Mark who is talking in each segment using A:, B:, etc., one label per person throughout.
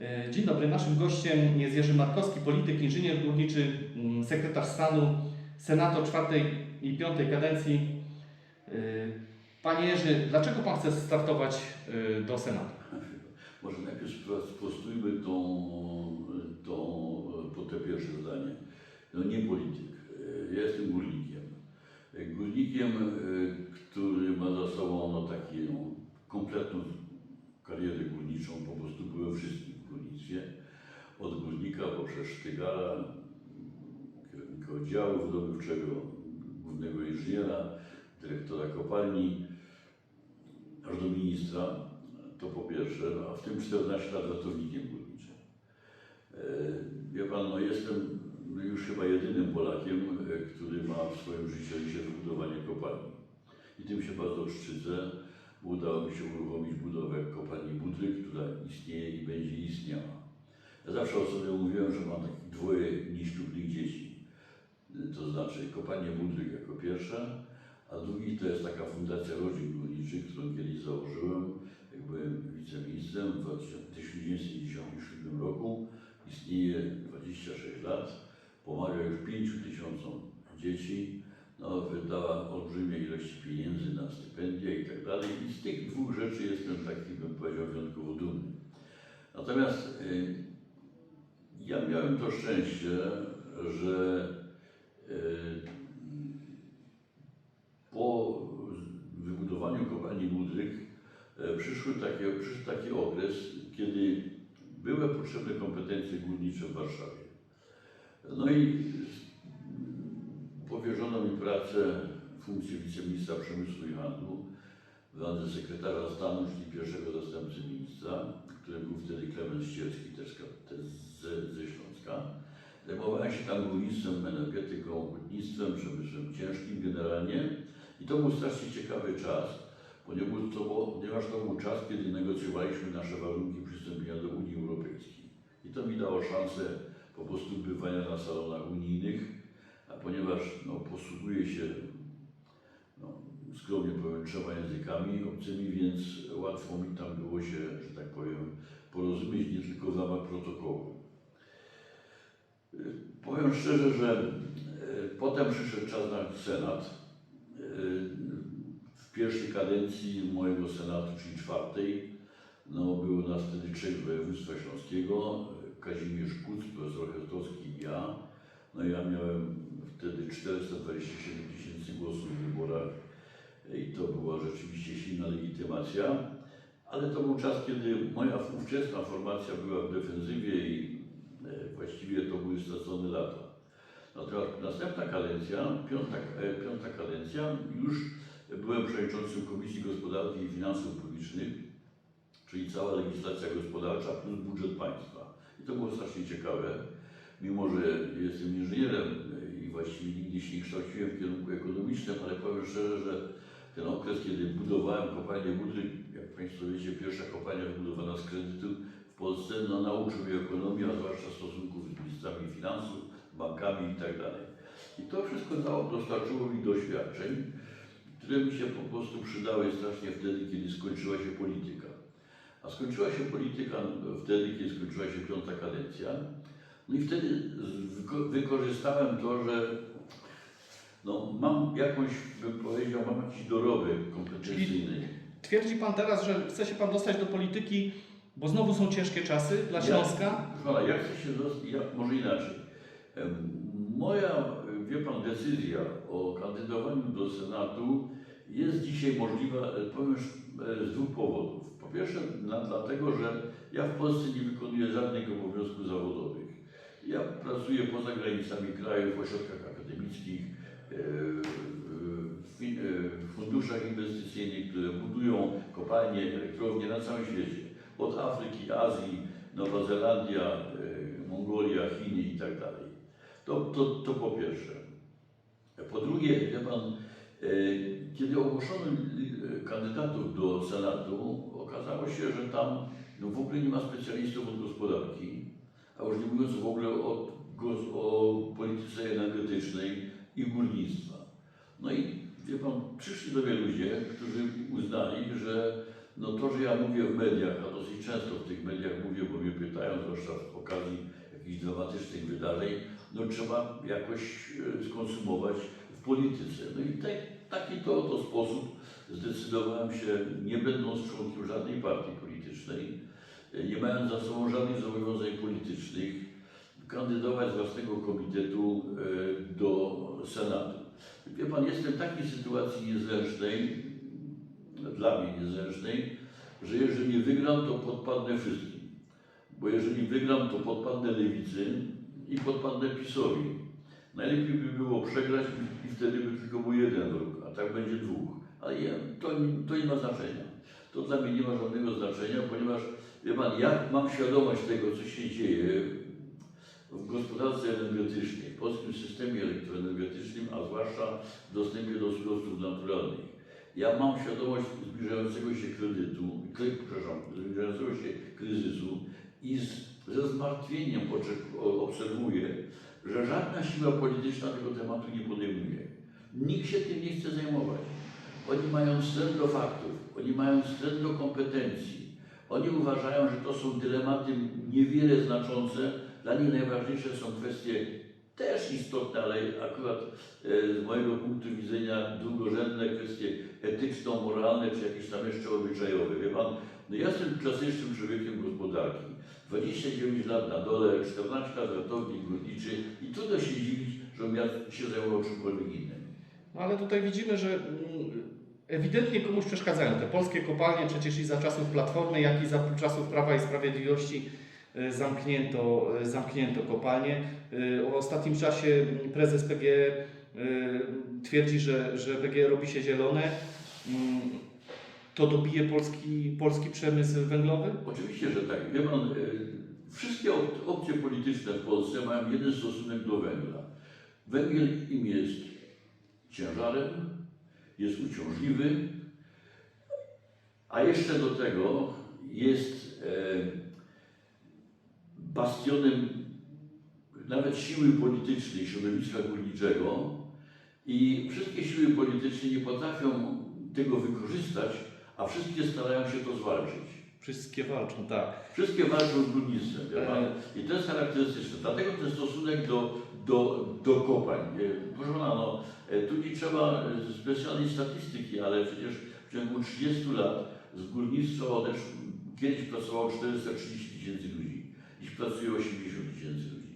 A: E, Dzień dobry, naszym gościem jest Jerzy Markowski, polityk, inżynier górniczy, mm, sekretarz stanu, senator czwartej i piątej kadencji. E, Panie Jerzy, dlaczego Pan chce startować e, do Senatu?
B: Może najpierw spro- sprostujmy tą, tą, po te pierwsze zdanie. No nie polityk. Ja jestem górnikiem. Górnikiem, który ma za sobą no, taką kompletną karierę górniczą, po prostu byłem wszystkim poprzez sztygara, kierownika oddziału wydobywczego, głównego inżyniera, dyrektora kopalni, aż do ministra. To po pierwsze, a w tym 14 lat ratownikiem górniczym. E, Wie pan, no jestem już chyba jedynym Polakiem, e, który ma w swoim życiorysie wybudowanie kopalni. I tym się bardzo szczycę, bo udało mi się uruchomić budowę kopalni Budry, która istnieje i będzie istniała. Ja zawsze o sobie mówiłem, że mam takich dwoje nieszczupłych dzieci. To znaczy kopalnię Budryk jako pierwsza, a drugi to jest taka fundacja rodzin górniczych, którą kiedyś założyłem, jak byłem wiceministrem w 1997 roku. Istnieje 26 lat, pomaga już 5 tysiącom dzieci, no, wydała olbrzymie ilości pieniędzy na stypendia i tak dalej. I z tych dwóch rzeczy jestem taki, bym powiedział, wyjątkowo dumny. Natomiast y, ja miałem to szczęście, że y, po wybudowaniu kopalni Budryk e, przyszły takie, przyszedł taki okres, kiedy były potrzebne kompetencje górnicze w Warszawie. No i powierzono mi pracę, funkcję wiceministra przemysłu i handlu, w randze sekretarza stanu, czyli pierwszego zastępcy ministra, którym był wtedy Klemens Ścierski, też, ze, ze Śląska. Zajmowałem się tam górnictwem, energetyką, hutnictwem, przemysłem ciężkim generalnie. I to był strasznie ciekawy czas, ponieważ to, było, ponieważ to był czas, kiedy negocjowaliśmy nasze warunki przystąpienia do Unii Europejskiej. I to mi dało szansę po prostu bywania na salonach unijnych, a ponieważ no, posługuję się, skromnie powiem, trzema językami obcymi, więc łatwo mi tam było się, że tak powiem, porozumieć nie tylko w ramach protokołu. Powiem szczerze, że y, potem przyszedł czas na Senat. W pierwszej kadencji mojego Senatu, czyli czwartej, no, było nas wtedy trzech województwa śląskiego, Kazimierz Kuc, profesor Hertowski i ja. No ja miałem wtedy 427 tysięcy głosów w wyborach i to była rzeczywiście silna legitymacja, ale to był czas, kiedy moja ówczesna formacja była w defensywie i e, właściwie to były stracone lata. Natomiast następna kadencja, piąta, e, piąta kadencja, już byłem przewodniczącym Komisji Gospodarki i Finansów Publicznych, czyli cała legislacja gospodarcza plus budżet państwa. I to było strasznie ciekawe, mimo że jestem inżynierem i właściwie nigdy się nie kształciłem w kierunku ekonomicznym, ale powiem szczerze, że ten okres, kiedy budowałem kopalnię Budry, jak Państwo wiecie, pierwsza kopalnia wybudowana z kredytu w Polsce, no nauczył mnie ekonomii, a zwłaszcza stosunków z ministrami finansów, bankami i tak. I to wszystko dało, dostarczyło mi doświadczeń, które mi się po prostu przydały strasznie wtedy, kiedy skończyła się polityka. A skończyła się polityka wtedy, kiedy skończyła się piąta kadencja. No i wtedy wykorzystałem to, że no, mam jakąś, bym powiedział, mam jakiś dorobek kompetencyjny.
A: Twierdzi Pan teraz, że chce się Pan dostać do polityki, bo znowu są ciężkie czasy dla
B: Ja-
A: Śląska?
B: Proszę pana, ja chcę się dostać, ja, może inaczej. Moja, wie pan, decyzja o kandydowaniu do Senatu jest dzisiaj możliwa, e, powiem, e, z dwóch powodów. Po pierwsze, na, dlatego, że ja w Polsce nie wykonuję żadnych obowiązków zawodowych. Ja pracuję poza granicami kraju, w ośrodkach akademickich, funduszach inwestycyjnych, które budują kopalnie, elektrownie na całym świecie. Od Afryki, Azji, Nowa Zelandia, e, Mongolia, Chiny i tak dalej. To, to, to po pierwsze. Po drugie, wie pan, e, kiedy ogłoszono e, kandydatów do Senatu, okazało się, że tam no, w ogóle nie ma specjalistów od gospodarki, a już nie mówiąc w ogóle o, o polityce energetycznej i górnictwa. No i wie pan, przyszli do mnie ludzie, którzy uznali, że No to, że ja mówię w mediach, a dosyć często w tych mediach mówię, bo mnie pytają, zwłaszcza z okazji jakichś dramatycznych wydarzeń, no trzeba jakoś e, skonsumować w polityce. No i te, taki to oto sposób zdecydowałem się, nie będąc członkiem żadnej partii politycznej, e, nie mając za sobą żadnych zobowiązań politycznych, kandydować z własnego komitetu e, do Senatu. Wie Pan, jestem w takiej sytuacji niezręcznej, dla mnie niezręcznej, że jeżeli wygram, to podpadnę wszystkim. Bo jeżeli wygram, to podpadnę lewicy i podpadnę PiSowi. Najlepiej by było przegrać i wtedy by tylko był jeden wróg, a tak będzie dwóch. Ale ja, to, to nie ma znaczenia. To dla mnie nie ma żadnego znaczenia, ponieważ wie Pan, ja mam świadomość tego, co się dzieje w gospodarce energetycznej, w polskim systemie elektroenergetycznym, a zwłaszcza w dostępie do surowców naturalnych. Ja mam świadomość zbliżającego się kredytu, przepraszam, zbliżającego się kryzysu i z, ze zmartwieniem obserwuję, że żadna siła polityczna tego tematu nie podejmuje. Nikt się tym nie chce zajmować. Oni mają wstręt do faktów, oni mają wstręt do kompetencji. Oni uważają, że to są dylematy niewiele znaczące. Dla nich najważniejsze są kwestie też istotne, ale akurat e, z mojego punktu widzenia drugorzędne kwestie etyczno-moralne czy jakieś tam jeszcze obyczajowe. Wie pan, no ja jestem klasycznym człowiekiem gospodarki. 29 lat na dole, 14 lat ratownik górniczy i trudno się dziwić, żebym ja się zajmował czymkolwiek innym.
A: No ale tutaj widzimy, że mm, ewidentnie komuś przeszkadzają te polskie kopalnie, przecież i za czasów Platformy, jak i za czasów Prawa i Sprawiedliwości zamknięto, e, zamknięto kopalnie. E, W ostatnim czasie prezes PGE e, twierdzi, że, że PGE robi się zielone. Mm, To dobije polski, polski przemysł węglowy?
B: Oczywiście, że tak. Wie pan, e, wszystkie op- opcje polityczne w Polsce mają jeden stosunek do węgla. Węgiel im jest ciężarem, jest uciążliwy, a jeszcze do tego jest e, bastionem nawet siły politycznej środowiska górniczego i wszystkie siły polityczne nie potrafią tego wykorzystać, a wszystkie starają się to zwalczyć.
A: Wszystkie walczą, tak.
B: Wszystkie walczą z górnictwem. I to jest charakterystyczne. Dlatego ten stosunek do, do, do kopań. E, Proszę pana, no, e, tu nie trzeba e, specjalnej statystyki, ale przecież w ciągu 30 lat z górnictwa odeszło, kiedyś pracowało 430 tysięcy ludzi, dziś pracuje 80 tysięcy ludzi.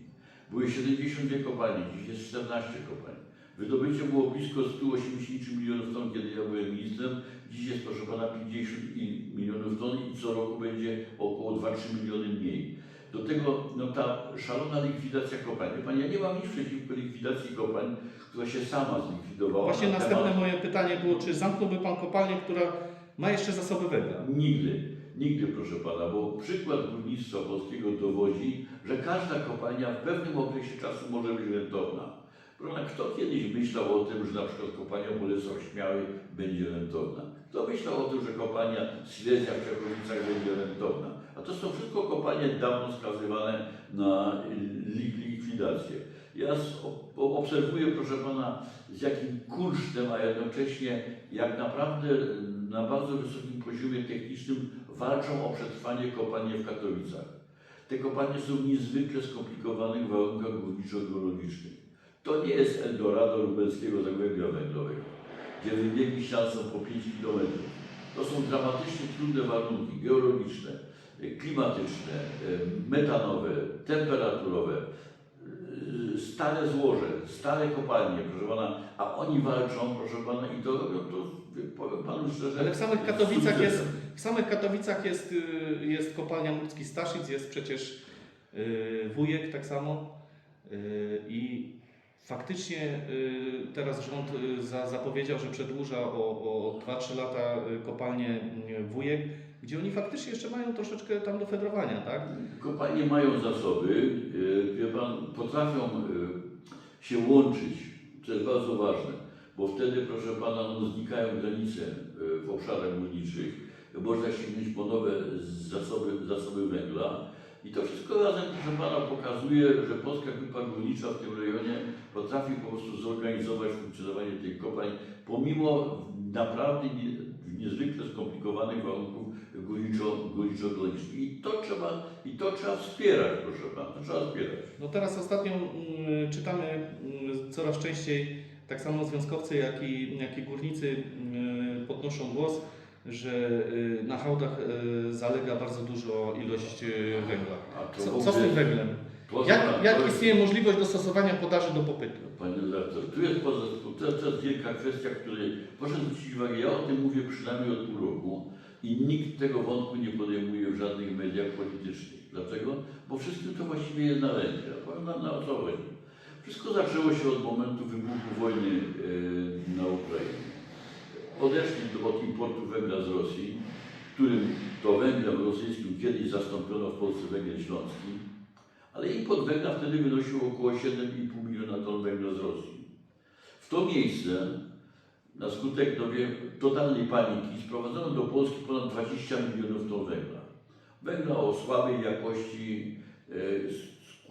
B: Były 72 kopalnie, dziś jest 14 kopalń. Wydobycie było blisko 180 milionów ton, kiedy ja byłem ministrem. Dziś jest, proszę pana, 50 i- milionów ton i co roku będzie około 2-3 miliony mniej. Do tego no, ta szalona likwidacja kopalń. Pan, ja nie mam nic przeciwko likwidacji kopalń, która się sama zlikwidowała.
A: Właśnie
B: na
A: następne
B: temat-
A: moje pytanie było, czy zamknąłby Pan kopalnię, która ma jeszcze zasoby węgla?
B: Nigdy, nigdy proszę pana, bo przykład górnictwa polskiego dowodzi, że każda kopalnia w pewnym okresie czasu może być rentowna. Pana, kto kiedyś myślał o tym, że na przykład kopalnia w Bolesłach Śmiałej będzie rentowna? Kto myślał o tym, że kopalnia Silesia w Czechowicach będzie rentowna? A to są wszystko kopalnie dawno skazywane na li- likwidację. Ja obserwuję, proszę pana, z jakim kursztem, a jednocześnie jak naprawdę na bardzo wysokim poziomie technicznym walczą o przetrwanie kopalnie w Katowicach. Te kopalnie są w niezwykle skomplikowanych warunkach górniczo-geologicznych. To nie jest Eldorado lubelskiego zagłębia węglowego, gdzie wybiegi ścian są po 5 km. To są dramatycznie trudne warunki geologiczne, klimatyczne, metanowe, temperaturowe, stare złoże, stare kopalnie, proszę pana, a oni walczą, proszę pana, i to robią to, powiem panu szczerze.
A: Ale w samych Katowicach jest. W samych Katowicach jest, y, jest kopalnia Murski Staszic, jest przecież y, wujek tak samo y, i faktycznie teraz rząd za, zapowiedział, że przedłuża o, o 2-3 lata kopalnię wujek, gdzie oni faktycznie jeszcze mają troszeczkę tam do fedrowania, tak?
B: Kopalnie mają zasoby, wie pan, potrafią się łączyć, co jest bardzo ważne, bo wtedy, proszę pana, no, znikają granice w obszarach górniczych, można sięgnąć po nowe zasoby, zasoby węgla i to wszystko razem, proszę pana, pokazuje, że Polska Grupa Górnicza w tym rejonie potrafi po prostu zorganizować funkcjonowanie tych kopalń, pomimo naprawdę niezwykle skomplikowanych warunków górniczo, górniczo-górniczych. I to trzeba, i to trzeba wspierać, proszę pana, trzeba wspierać.
A: No teraz ostatnio mm, czytamy mm, coraz częściej, tak samo związkowcy, jak i, jak i górnicy mm, podnoszą głos, że y, na hałdach y, zalega bardzo dużo ilość y, węgla. Co, co z tym węglem? Jak, jak
B: jest-
A: istnieje możliwość dostosowania podaży do popytu?
B: Panie redaktor, tu jest poza- to, to jest wielka kwestia, której proszę zwrócić uwagę, ja o tym mówię przynajmniej od pół roku i nikt tego wątku nie podejmuje w żadnych mediach politycznych. Dlaczego? Bo wszystkim to właściwie jest na rękę. Na, na o co chodzi. Wszystko zaczęło się od momentu wybuchu wojny e, na Ukrainie. Odeszli od importu węgla z Rosji, którym to węglem rosyjskim kiedyś zastąpiono w Polsce węgiel śląski, ale import węgla wtedy wynosił około 7,5 miliona ton węgla z Rosji. W to miejsce, na skutek no totalnej paniki, sprowadzono do Polski ponad 20 milionów ton węgla. Węgla o słabej jakości, e,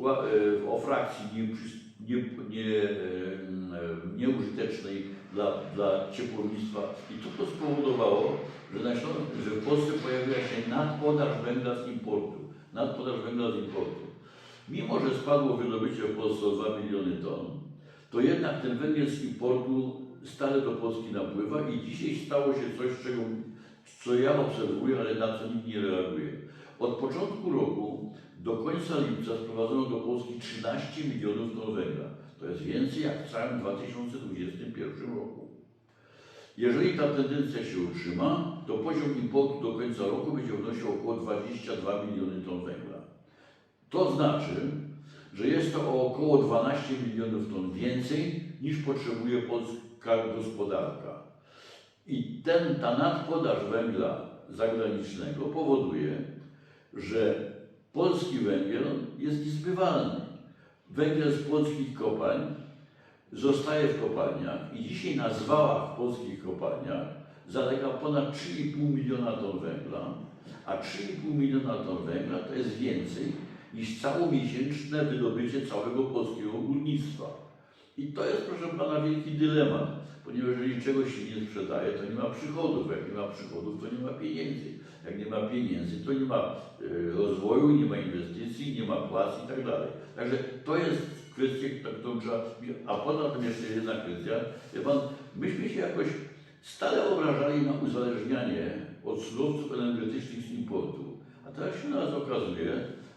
B: e, o frakcji nie, przys- nie, nie, e, nieużytecznej dla, dla ciepłownictwa. I to, to spowodowało, że, na Śląsku, że w Polsce pojawiła się nadpodaż węgla z importu. Nadpodaż węgla z importu. Mimo, że spadło wydobycie w Polsce o 2 miliony ton, to jednak ten węgiel z importu stale do Polski napływa i dzisiaj stało się coś, czego, co ja obserwuję, ale na co nikt nie reaguje. Od początku roku do końca lipca sprowadzono do Polski 13 milionów ton węgla. To jest więcej jak w całym 2021 roku. Jeżeli ta tendencja się utrzyma, to poziom importu do końca roku będzie wynosił około 22 miliony ton węgla. To znaczy, że jest to o około 12 milionów ton więcej niż potrzebuje polska gospodarka. I ten, ta nadpodaż węgla zagranicznego powoduje, że polski węgiel jest niezbywalny. Węgiel z polskich kopalń zostaje w kopalniach i dzisiaj na zwałach w polskich kopalniach zalega ponad 3,5 miliona ton węgla, a 3,5 miliona ton węgla to jest więcej niż całomiesięczne wydobycie całego polskiego górnictwa. I to jest, proszę Pana, wielki dylemat, ponieważ jeżeli czegoś się nie sprzedaje, to nie ma przychodów. Jak nie ma przychodów, to nie ma pieniędzy. Jak nie ma pieniędzy, to nie ma y, rozwoju, nie ma inwestycji, nie ma płac i tak dalej. Także to jest kwestia, którą trzeba... A poza tym jeszcze jedna kwestia. Wie Pan, myśmy się jakoś stale obrażali na uzależnianie od surowców energetycznych z importu. A teraz się nas okazuje,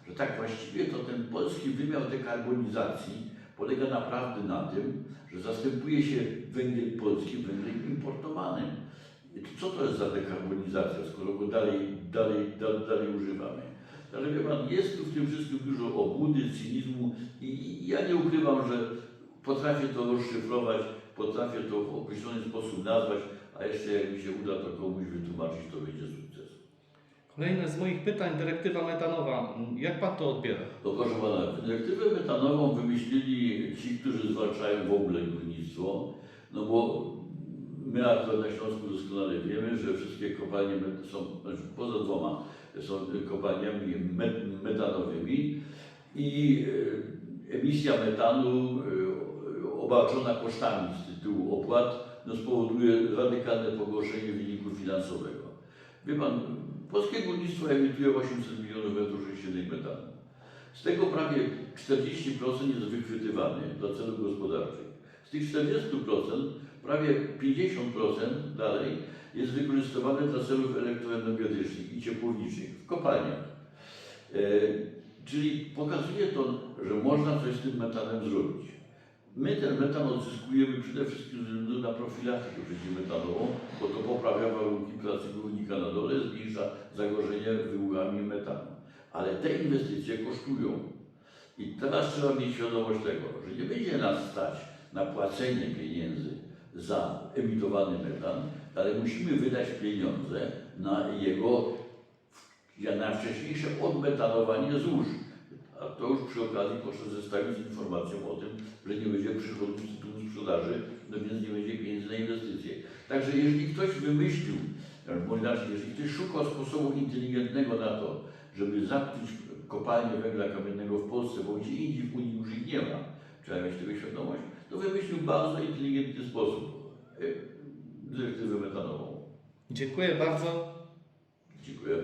B: że tak właściwie to ten polski wymiar dekarbonizacji polega naprawdę na tym, że zastępuje się węgiel polski węglem importowanym. I to co to jest za dekarbonizacja, skoro go dalej, dalej, dalej, dalej używamy? Ale wie Pan, jest tu w tym wszystkim dużo obłudy, cynizmu i, ja nie ukrywam, że potrafię to rozszyfrować, potrafię to w określony sposób nazwać, a jeszcze jak mi się uda to komuś wytłumaczyć, to będzie sukces.
A: Kolejne z moich pytań, dyrektywa metanowa. Jak Pan to odbiera?
B: To proszę pana, dyrektywę metanową wymyślili ci, którzy zwalczają w ogóle górnictwo, no bo my akurat na Śląsku doskonale wiemy, że wszystkie kopalnie są, znaczy poza dwoma, są kopalniami met- metanowymi i e, emisja metanu e, obarczona kosztami z tytułu opłat no, spowoduje radykalne pogorszenie wyniku finansowego. Wie pan, polskie górnictwo emituje 800 milionów metrów sześciennych metanu. Z tego prawie 40% jest wychwytywany dla celów gospodarczych. Z tych 40% prawie 50% dalej jest wykorzystywane dla celów elektroenergetycznych i ciepłowniczych w kopalniach. E, czyli pokazuje to, że można coś z tym metanem zrobić. My ten metan odzyskujemy przede wszystkim ze względu na profilaktykę przeciwmetanową, bo to poprawia warunki pracy górnika na dole, zmniejsza zagrożenie wyłuchami metanu. Ale te inwestycje kosztują. I teraz trzeba mieć świadomość tego, że nie będzie nas stać na płacenie pieniędzy za emitowany metan, ale musimy wydać pieniądze na jego na wcześniejsze odmetanowanie złóż. A to już przy okazji proszę zestawić z informacją o tym, że nie będzie przychodów z tytułu sprzedaży, no więc nie będzie pieniędzy na inwestycje. Także jeżeli ktoś wymyślił, albo jeżeli ktoś szukał sposobu inteligentnego na to, żeby zamknąć kopalnię węgla kamiennego w Polsce, bo gdzie indziej w Unii już ich nie ma, trzeba mieć tego świadomość, to wymyślił bardzo inteligentny sposób, e, dyrektywę metanową.
A: Dziękuję bardzo.
B: Dziękuję.